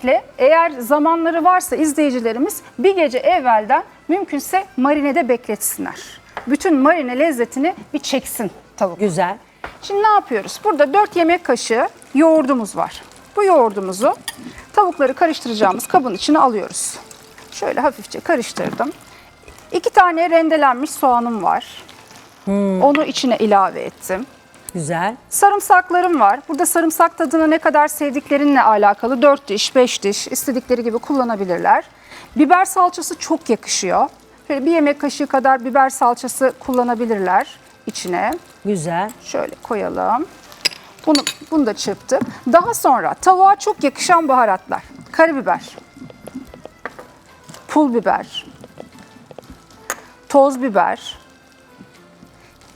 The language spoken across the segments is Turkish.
Öncelikle eğer zamanları varsa izleyicilerimiz bir gece evvelden mümkünse marinede bekletsinler. Bütün marine lezzetini bir çeksin tavuk. Güzel. Şimdi ne yapıyoruz? Burada 4 yemek kaşığı yoğurdumuz var. Bu yoğurdumuzu tavukları karıştıracağımız kabın içine alıyoruz. Şöyle hafifçe karıştırdım. İki tane rendelenmiş soğanım var. Onu içine ilave ettim. Güzel. Sarımsaklarım var. Burada sarımsak tadını ne kadar sevdiklerinle alakalı 4 diş, 5 diş istedikleri gibi kullanabilirler. Biber salçası çok yakışıyor. Şöyle bir yemek kaşığı kadar biber salçası kullanabilirler içine. Güzel. Şöyle koyalım. Bunu, bunu da çırptık. Daha sonra tavuğa çok yakışan baharatlar. Karabiber, pul biber, toz biber,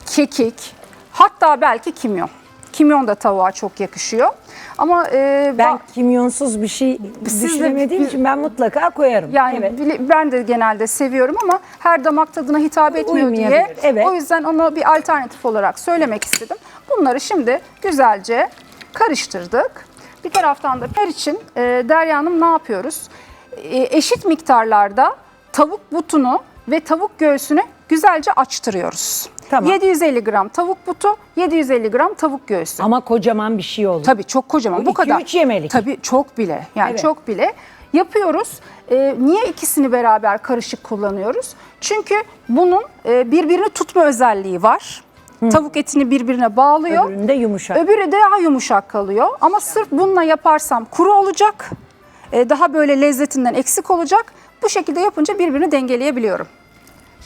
kekik, hatta belki kimyon. Kimyon da tavuğa çok yakışıyor. Ama e, Ben kimyonsuz bir şey Siz de- düşünemediğim için ben mutlaka koyarım. yani evet. bile- ben de genelde seviyorum ama her damak tadına hitap etmiyor diye. Uymayabilir, evet. O yüzden onu bir alternatif olarak söylemek istedim. Bunları şimdi güzelce karıştırdık. Bir taraftan da her için e, Derya Hanım ne yapıyoruz? E, eşit miktarlarda tavuk butunu ve tavuk göğsünü güzelce açtırıyoruz. Tamam. 750 gram tavuk butu, 750 gram tavuk göğsü. Ama kocaman bir şey olur. Tabii çok kocaman. Bu Bu kadar. üç yemelik. Tabii çok bile. Yani Evet. çok bile yapıyoruz. Ee, niye ikisini beraber karışık kullanıyoruz? Çünkü bunun e, birbirini tutma özelliği var. Tavuk etini birbirine bağlıyor. Öbüründe yumuşak. Öbürü de daha yumuşak kalıyor. Ama sırf bununla yaparsam kuru olacak. E, daha böyle lezzetinden eksik olacak. Bu şekilde yapınca birbirini dengeleyebiliyorum.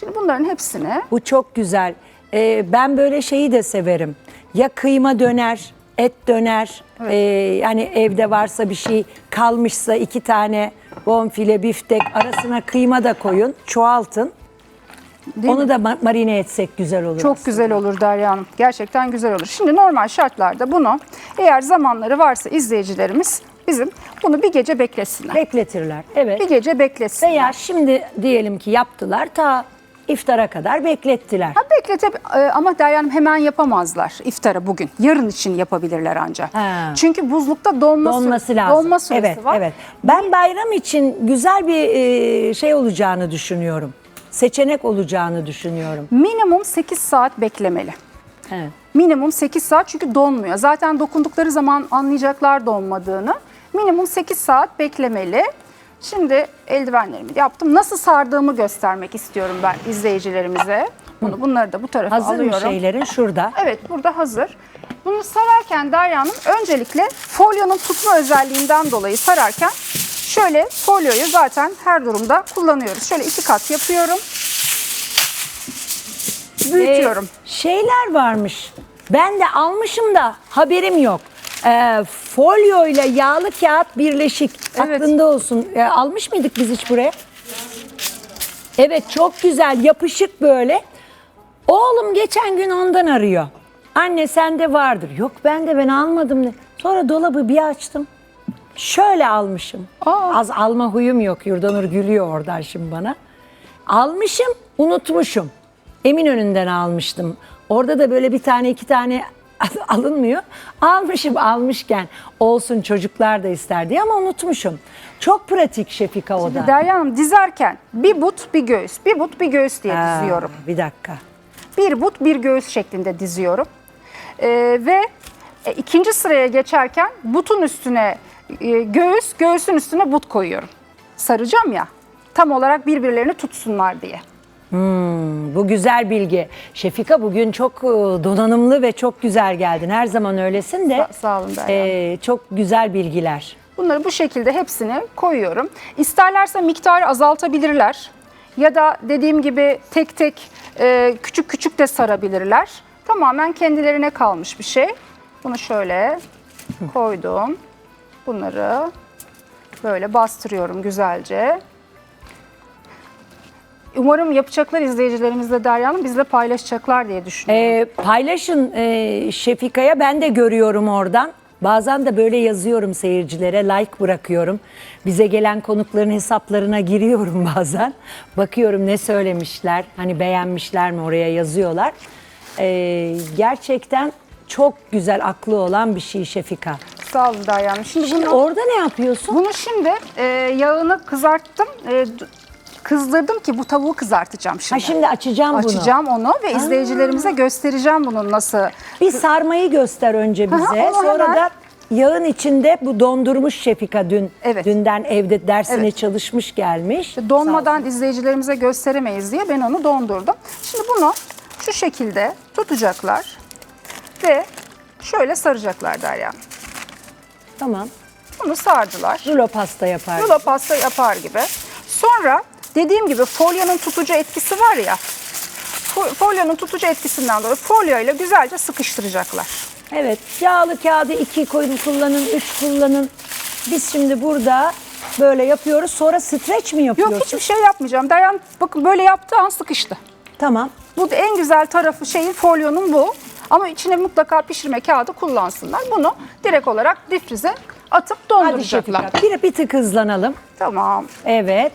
Şimdi bunların hepsini Bu çok güzel. Ee, ben böyle şeyi de severim. Ya kıyma döner, et döner. Ee, yani evde varsa bir şey kalmışsa iki tane bonfile, biftek arasına kıyma da koyun, çoğaltın. değil mi? Onu da ma- marine etsek güzel olur. Çok güzel olur Derya Hanım. Gerçekten güzel olur. Şimdi normal şartlarda bunu eğer zamanları varsa izleyicilerimiz bizim bunu bir gece beklesinler. Bekletirler. Evet. Bir gece beklesinler. Veya şimdi diyelim ki yaptılar ta iftara kadar beklettiler. Ha beklete e, ama Derya Hanım hemen yapamazlar iftara bugün. Yarın için yapabilirler ancak. Ha. Çünkü buzlukta donma, Donması lazım. donma süresi evet, var. Evet. Ben bayram için güzel bir e, şey olacağını düşünüyorum. Seçenek olacağını düşünüyorum. Minimum 8 saat beklemeli. Evet. Minimum 8 saat çünkü donmuyor. Zaten dokundukları zaman anlayacaklar donmadığını. Minimum 8 saat beklemeli. Şimdi eldivenlerimi yaptım. Nasıl sardığımı göstermek istiyorum ben izleyicilerimize. Bunu, bunları da bu tarafa Hazır alıyorum. şeylerin? Şurada. Evet burada hazır. Bunu sararken Derya Hanım öncelikle folyonun tutma özelliğinden dolayı sararken şöyle folyoyu zaten her durumda kullanıyoruz. Şöyle iki kat yapıyorum. Büyütüyorum. Ee, şeyler varmış. Ben de almışım da haberim yok. Ee, folyo ile yağlı kağıt birleşik. Evet. Aklında olsun. Ee, almış mıydık biz hiç buraya? Evet çok güzel yapışık böyle. Oğlum geçen gün ondan arıyor. Anne sende vardır. Yok ben de ben almadım. Sonra dolabı bir açtım. Şöyle almışım. Aa. Az alma huyum yok. Yurdanur gülüyor oradan şimdi bana. Almışım, unutmuşum. Eminönü'nden almıştım. Orada da böyle bir tane iki tane alınmıyor. Almışım almışken olsun çocuklar da ister diye ama unutmuşum. Çok pratik Şefika o da. Derya Hanım dizerken bir but bir göğüs, bir but bir göğüs diye Ha, diziyorum. Bir dakika. Bir but bir göğüs şeklinde diziyorum. Ee, ve e, ikinci sıraya geçerken butun üstüne e, göğüs, göğsün üstüne but koyuyorum. Saracağım ya tam olarak birbirlerini tutsunlar diye. Bu güzel bilgi. Şefika bugün çok e, donanımlı ve çok güzel geldin. Her zaman öylesin de. Sa- sağ olun Derya e, çok güzel bilgiler. Bunları bu şekilde hepsini koyuyorum. İsterlerse miktarı azaltabilirler. Ya da dediğim gibi tek tek e, küçük küçük de sarabilirler. Tamamen kendilerine kalmış bir şey. Bunu şöyle koydum. Bunları böyle bastırıyorum güzelce. Umarım yapacaklar izleyicilerimiz de Derya Hanım bizle paylaşacaklar diye düşünüyorum. E, paylaşın e, Şefika'ya ben de görüyorum oradan. Bazen de böyle yazıyorum seyircilere, like bırakıyorum. Bize gelen konukların hesaplarına giriyorum bazen. Bakıyorum ne söylemişler, hani beğenmişler mi oraya yazıyorlar. E, gerçekten çok güzel aklı olan bir şey Şefika. Sağ olun Derya Hanım. Şimdi bunu, Orada ne yapıyorsun? bunu şimdi e, yağını kızarttım. E, d- kızdırdım ki bu tavuğu kızartacağım şimdi. Ha şimdi açacağım bunu. Açacağım onu ve izleyicilerimize göstereceğim bunun nasıl. Bir sarmayı göster önce bize. onu Sonra hemen- da yağın içinde bu dondurmuş Şefika dün. Evet. Dünden evde dersine Evet. çalışmış gelmiş. Donmadan izleyicilerimize gösteremeyiz diye ben onu dondurdum. Şimdi bunu şu şekilde tutacaklar ve şöyle saracaklar Derya. Tamam. Bunu sardılar. Rulo pasta yapar. Rulo pasta yapar gibi. Sonra dediğim gibi folyonun tutucu etkisi var ya. fo- Folyonun tutucu etkisinden dolayı folyo ile güzelce sıkıştıracaklar. Evet. Yağlı kağıdı iki koyun kullanın, üç kullanın. Biz şimdi burada böyle yapıyoruz. Sonra streç mi Yok yapıyorsun? hiçbir şey yapmayacağım. Deryan bakın böyle yaptığı an sıkıştı. Tamam. Bu en güzel tarafı şeyin folyonun bu. Ama içine mutlaka pişirme kağıdı kullansınlar. Bunu direkt olarak difrize atıp Hadi donduracaklar. Şefika. Bir, bir tık hızlanalım. Tamam. Evet.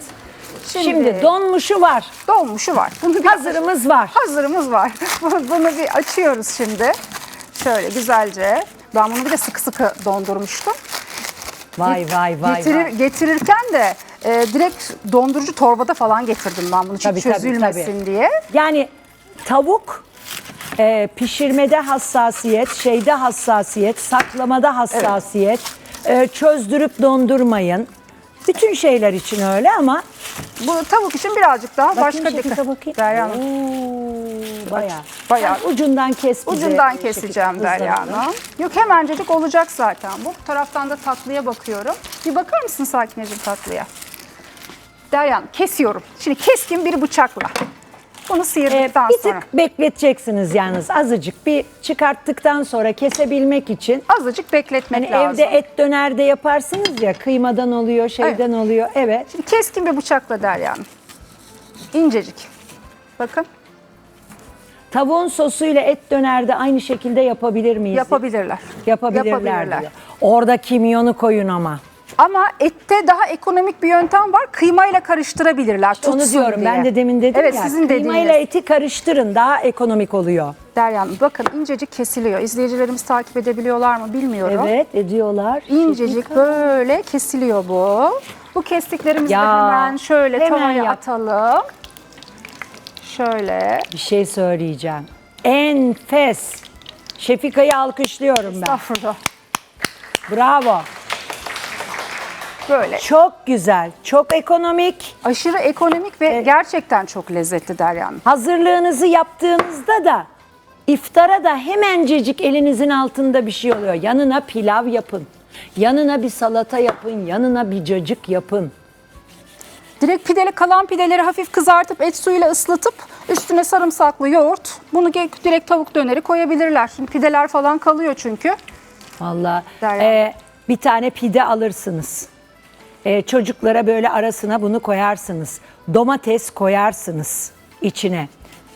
Şimdi, Şimdi, donmuşu var. donmuşu var. Bunu bir Hazırımız var. hazırımız var. Bunu bunu bir açıyoruz şimdi. Şöyle güzelce. Ben bunu bir de sıkı sıkı dondurmuştum. Vay vay vay Getirir, vay. Getirirken de e, direkt dondurucu torbada falan getirdim ben bunu. Hiç Tabii, tabii, çözülmesin tabii. diye. Yani tavuk e, pişirmede hassasiyet, şeyde hassasiyet, saklamada hassasiyet, e, çözdürüp dondurmayın. Bütün şeyler için öyle ama Bu tavuk için birazcık daha Bakayım başka Şefika, dikkat. bakayım. Derya Hanım. Oo, bayağı. Bayağı. Sen ucundan kes bize. Ucundan keseceğim hızlanalım. Derya Hanım. Yok hemencecik olacak zaten bu. Bu taraftan da tatlıya bakıyorum. Bir bakar mısın Sakineciğim tatlıya? Derya Hanım kesiyorum. Şimdi keskin bir bıçakla. Bunu sıyırdıktan bir sonra. tık bekleteceksiniz yalnız azıcık bir çıkarttıktan sonra kesebilmek için. Azıcık bekletmek Hani lazım. evde et dönerde yaparsınız ya kıymadan oluyor şeyden oluyor evet. Şimdi keskin bir bıçakla Derya Hanım. İncecik. Bakın Tavuğun sosuyla et dönerde aynı şekilde yapabilir miyiz? yapabilirler. Yapabilirler, Yapabilirler. diyor. Orada kimyonu koyun ama. Ama ette daha ekonomik bir yöntem var. Kıymayla karıştırabilirler. Onu tutsun diyorum diye. ben de demin dedim evet, ya. sizin kıymayla dediğiniz. eti karıştırın daha ekonomik oluyor. Derya Hanım bakın incecik kesiliyor. İzleyicilerimiz takip edebiliyorlar mı bilmiyorum. Evet ediyorlar. İncecik böyle kesiliyor bu. Bu kestiklerimizi de Ya, hemen şöyle hemen tavaya yap. atalım. Şöyle. Bir şey söyleyeceğim. Enfes. Şefika'yı alkışlıyorum ben. Estağfurullah. Bravo. Böyle. Çok güzel, çok ekonomik. Aşırı ekonomik ve gerçekten çok lezzetli Derya Hanım. Hazırlığınızı yaptığınızda da iftara da hemencecik elinizin altında bir şey oluyor. Yanına pilav yapın. Yanına bir salata yapın, yanına bir cacık yapın. Direkt pideli kalan pideleri hafif kızartıp et suyuyla ıslatıp üstüne sarımsaklı yoğurt. Bunu ge- direkt tavuk döneri koyabilirler. Şimdi pideler falan kalıyor çünkü. Vallahi Derya. e, bir tane pide alırsınız. E, çocuklara böyle arasına bunu koyarsınız. Domates koyarsınız içine.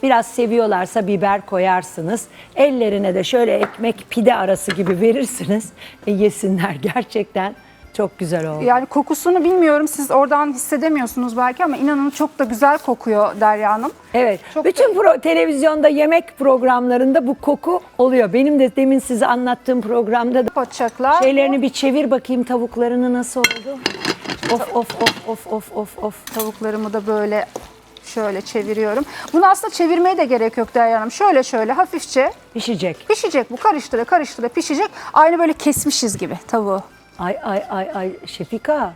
Biraz seviyorlarsa biber koyarsınız. Ellerine de şöyle ekmek pide arası gibi verirsiniz. E, yesinler gerçekten çok güzel oldu. Yani kokusunu bilmiyorum siz oradan hissedemiyorsunuz belki ama inanın çok da güzel kokuyor Derya Hanım. Evet. Çok Bütün pro- televizyonda yemek programlarında bu koku oluyor. Benim de demin size anlattığım programda da Paçaklar. şeylerini bir çevir bakayım tavuklarını nasıl oldu? Of of of of of of of. Tavuklarımı da böyle şöyle çeviriyorum. Bunu aslında çevirmeye de gerek yok Derya Hanım. Şöyle şöyle hafifçe Pişecek. pişecek bu. Karıştıra karıştıra pişecek. Aynı böyle kesmişiz gibi tavuğu. Ay ay ay ay Şefika.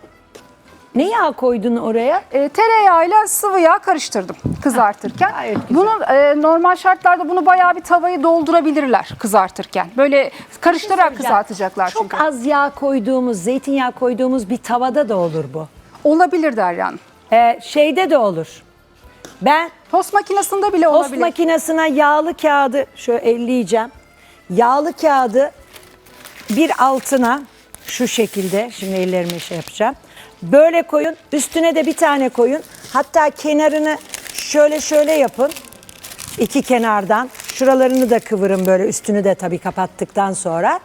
Ne yağ koydun oraya? E, tereyağıyla sıvı yağ karıştırdım kızartırken. Gayet güzel. Bunu e, normal şartlarda bunu bayağı bir tavayı doldurabilirler kızartırken. Böyle karıştırarak kızartacaklar Çok çünkü. az yağ koyduğumuz, zeytinyağı koyduğumuz bir tavada da olur bu. Olabilir Derya Hanım. Ee, şeyde de olur. Ben Tost makinesinde bile Tost olabilir. makinesine yağlı kağıdı şöyle elleyeceğim. Yağlı kağıdı bir altına şu şekilde şimdi ellerime şey yapacağım. Böyle koyun. Üstüne de bir tane koyun. Hatta kenarını şöyle şöyle yapın. İki kenardan. Şuralarını da kıvırın böyle üstünü de tabii kapattıktan sonra.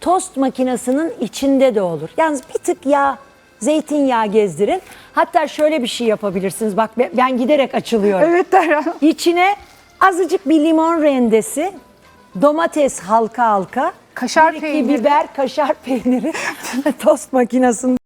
Tost makinesinin içinde de olur. Yalnız bir tık yağ, zeytinyağı gezdirin. Hatta şöyle bir şey yapabilirsiniz. Bak ben- giderek açılıyorum. Evet Derya. İçine azıcık bir limon rendesi, domates halka halka, Kaşar Bir iki peyniri. biber, kaşar peyniri tost makinesinde